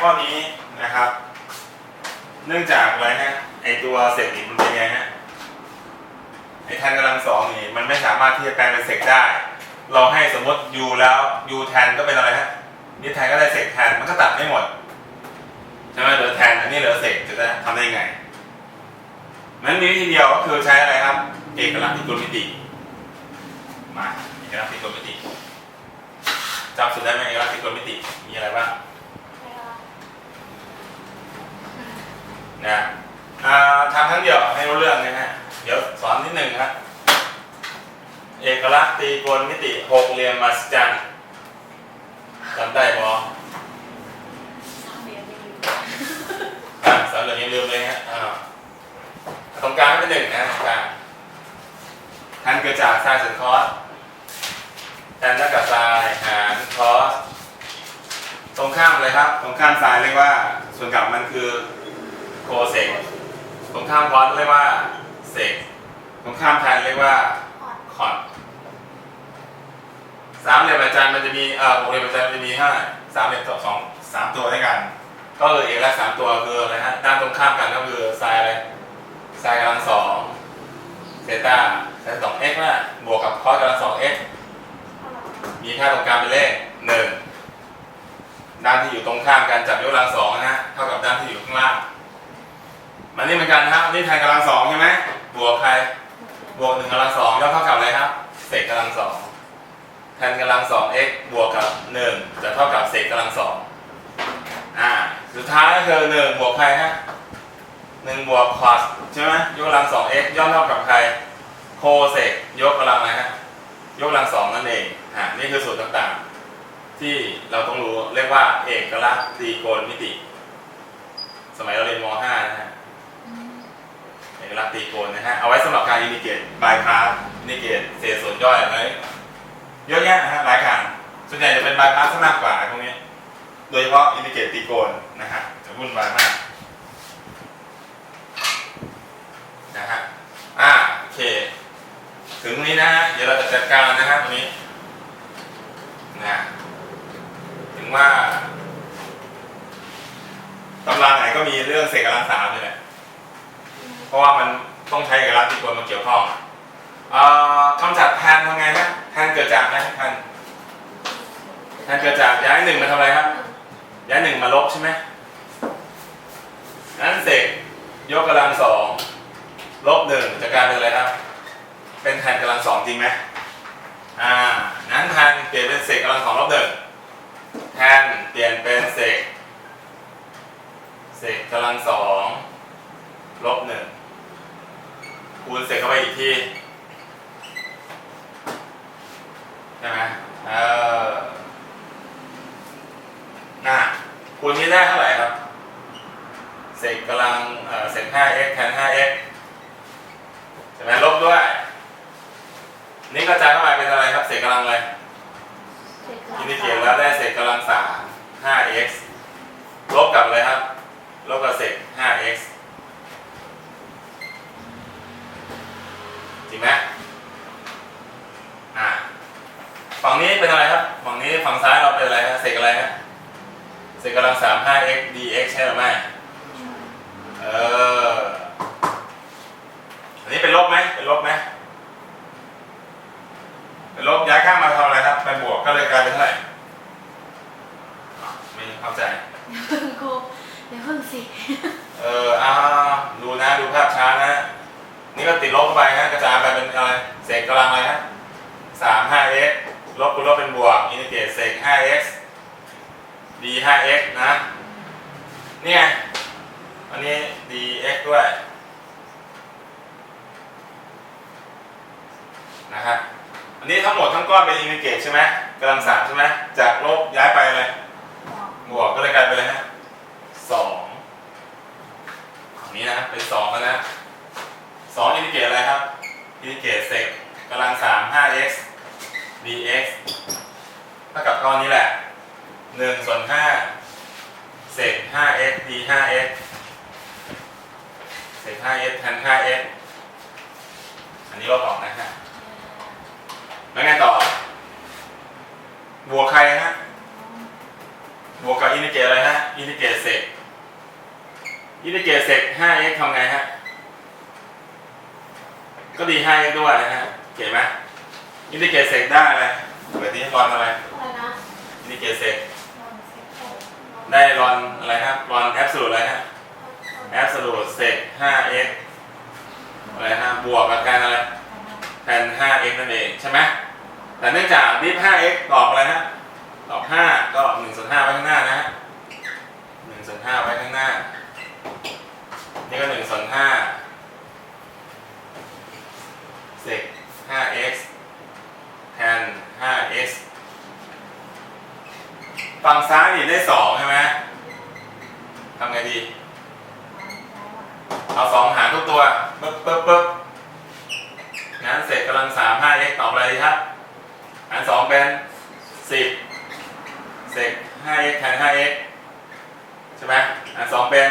ข้อนี้นะครับ เนื่องจากอะไรฮะไอตัวเศษอิฐมันเป็นไงฮะไอแทนกำลังสองนี่มันไม่สามารถที่จะแปลงเป็นเศษได้ เราให้สมมติ u แล้ว u แทนก็เป็นอะไรฮะนี่แทนก็ได้เศษแทนมันก็ตัดไม่หมดใช่ไหมเหลือแทนอันนี้เหลือเศษจะได้ทำได้ยังไงนั้นมีวิธีเดียวก็คือใช้อะไรครับ เอกลักษณ์ที่กลมิติมาเอกลักษณ์ที่กลมิติจำสุดได้ไหมเอกลักษณ์ที่กลมิติมีอะไรบ้าง นะทำครั้งเดียวให้รู้เรื่องนะฮะ เดี๋ยวสอนนิดหนึ่งครับเอกลักษณ์ตีกณมิติหกเหลี่ยมมหัศจรรย์จำได้ปะอ่าสามเหลี่ยมย่าลืมเลยฮะตรงกลางเป็นหนึ่งนะตรงกลางทันเกิดจากไซน์ส่วนคอสแทนเท่ากับไซน์หารคอสตรงข้ามเลยครับ ตรงข้ามไซน์เรียกว่าส่วนกลับมันคือ โคเซกตรงข้ามคอสเรียกว่าเซกตรงข้ามแทนเรียกว่าคอนสามเหลี่ยมอาจารย์มันจะมีเอ่อหกเหลี่ยมอาจารย์มันจะมีห้าสามเหลี่ยมสองสามตัวด้วยกัน ก็คือเอกลักษณ์สามตัวคืออะไรฮะด้านตรงข้ามกันก็คือไซน์อะไรไซน์กำลังสองเซต้าไซน์สองเอ็กซ์นะบวกกับคอสกำลังสองเอ็กซ์มีค่าตรงกลางเป็นเลขหนึ่งด้านที่อยู่ตรงข้ามกันจับยกกำลังสองนะเท่ากับด้านที่อยู่ข้างล่าง มันนี่เหมือนกันนะครับนี่แทนกำลังสองใช่ไหมบวกใคร บวกหนึ่งกำลังสองย่อเท่ากับอะไรครับเศษกำลังสองแทนกำลังสอง x บวกกับหนึ่งจะเท่ากับเศษกำลังสองอ่าสุดท้ายก็คือหนึ่งบวกใครฮะหนึ่งบวก cos ใช่ไหมยกกำลังสอง x ย่อเท่ากับใครโคเศษยกกำลังอะไรฮะยกกำลังสองนั่นเองอ่านี่คือสูตรต่างๆ ที่เราต้องรู้เรียกว่าเอกลักษณ์ตรีโกณมิติ สมัยเราเรียนม .5 นะฮะ เอกลักษณ์ตีโกนนะฮะ เอาไว้สำหรับการอินดิเกตบายพาสอินดิเกตเศษส่วนย่อยอะไรเยอะแยะนะฮะหลายการส่วนใหญ่จะเป็นบายพาสมากกว่าพวกนี้ โดยเฉพาะอินดิเกตตีโกนนะฮะจะวุ่นวายมากนะฮะอ่าโอเค ถึงตรงนี้นะฮะเดี๋ยวเราจะจัดการนะฮะตรงนี้นะถึงว่าตำราไหนก็มีเรื่องเศษกำลังสามนี่แหละ เพราะว่ามันต้องใช้เอกลักษณ์ที่ตัวมันเกี่ยวข้องคำจัดแทนทำไงฮะแทนเกิดจากนะแทนแทนเกิดจากย้ายหนึ่งมาทำอะไรครับ ย้ายหนึ่งมาลบใช่ไหมนั้นเศษยกกำลังสองลบหนึ่งจะกลายเป็นอะไรครับ เป็นแทนกำลังสองจริงไหมอ่า นั้นแทนเปลี่ยนเป็นเศษกำลังสองลบหนึ่งแทนเปลี่ยนเป็นเศษเศษกำลังสองลบหนึ่ง คูณเศษเข้าไปอีกทีใช่ไหมเออน่ะคูณนี้ได้เท่าไหร่ครับเศษกำลังเอ่อเศษ 5x แทน 5x ใช่ไหมลบด้วย นี่กระจายเข้าไปเป็นอะไรครับ เศษกำลังอะไรอินดิเกตแล้วได้เศษกำลังสาม 5x ลบกับอะไรครับ ลบกับเศษ 5x จริงไหมอ่า ฝั่งนี้ เป็นอะไรครับฝั่งนี้ฝั่งซ้ายเราเป็นอะไรฮะเศษอะไรฮะเศษกำลังสาม 5x dx ใช่หรือไม่เอออันนี้เป็นลบไหมเป็นลบไหมเป็นลบย้ายข้างมาทำอะไรครับเป็นบวกก็เลยกลายเป็นเท่าไหร่อะไม่เข้าใจเพิ่งครูเดี๋ยวเพิ่งสิเอออ้าวดูนะดูภาพช้านะ นี่ก็ติดลบเข้าไปนะกระจายไปเป็นอะไรเศษกำลังอะไรฮะสามห้า x ลบคูณลบเป็นบวกอินทิเกรตเศษห้า x d ห้า x นะเนี่ไงอันนี้ dx ด้วยนะฮะอันนี้ทั้งหมดทั้งก้อนเป็นอินทิเกรตใช่ไหมกำลังสามใช่ไหมจากลบย้ายไปอะไรบวกก็เลยกลายเป็นอะไรฮะสองอย่างนี้นะเป็นสองแล้วนะสองอินทิเกรตอะไรครับอินทิเกรตเศษกำลังสามห้า x dx เท่ากับก้อนนี้แหละหนึ่งส่วนห้าเศษห้า x d ห้า x เศษห้า x แทนห้า x อันนี้ลบออกนะฮะ แล้วไงต่อ บวกใครฮะ บวกกับอินทิเกรตอะไรฮะ อินทิเกรตเซกอินทิเกรตเซก 5x ทำไงฮะ ก็ดี 5x ด้วยนะฮะ เก๋ไหม อินทิเกรตเซกได้อะไรเปิดนี้รอนอะไร อะไรนะอินทิเกรตเซกลองเซ็ตโอ้ลองได้รอนอะไรครับรอนแอบสูตอะไรฮะแอบสูตเซก 5x อะไรฮะบวกกับแทนอะไรแทน 5x นั่นเองใช่ไหมแต่เนื่องจากดิฟ 5x ตอบอะไรฮะ ตอบ 5 ก็1ส่วน5ไว้ข้างหน้านะฮะ1ส่วน5ไว้ข้างหน้า นี่ก็1ส่วน5เซก 5x แทน 5x ฝั่งซ้ายนี่ได้2ใช่ไหมทำไงดี เอา2หารทุกตัวปึ๊บปึ๊บปึ๊บงั้นเศษกำลัง3 5x ตอบอะไรครับหาร2เป็น10เศษ 5x แทน 5x ใช่ไหมหาร2เป็น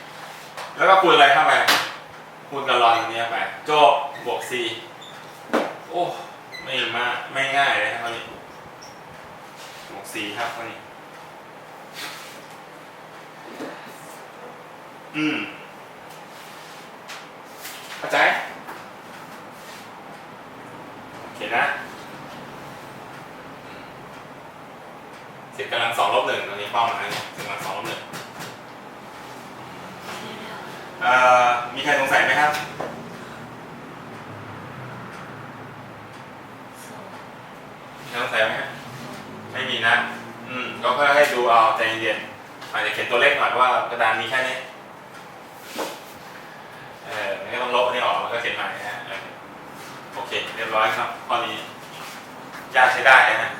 10แล้วก็คูณอะไรเข้าไปคูณกับลอนอันเนี้ไป โจบบวก c โอ้ ไม่มาก ไม่ง่ายเลยครับวัน นี้บวก c ครับวันนี้อืมเข้าใจโอเคนะสิบกำลังสองลบหนึ่งตรงนี้เป้าหมายสิบกำลังสองลบหนึ่งอ่อมีใครสงสัยไหมครับ มีใครสงสัยไหมฮะไม่มีนะ อืม ก็เพื่อให้ดู เอาใจเย็นๆอาจจะเขียนตัวเลขหน่อยเพราะว่ากระดานมีแค่นี้เออมันก็ต้องลบอันนี้ออกมันก็เขียนใหม่นะฮะโอเค เรียบร้อยครับข้อนี้ยากใช้ได้นะฮะ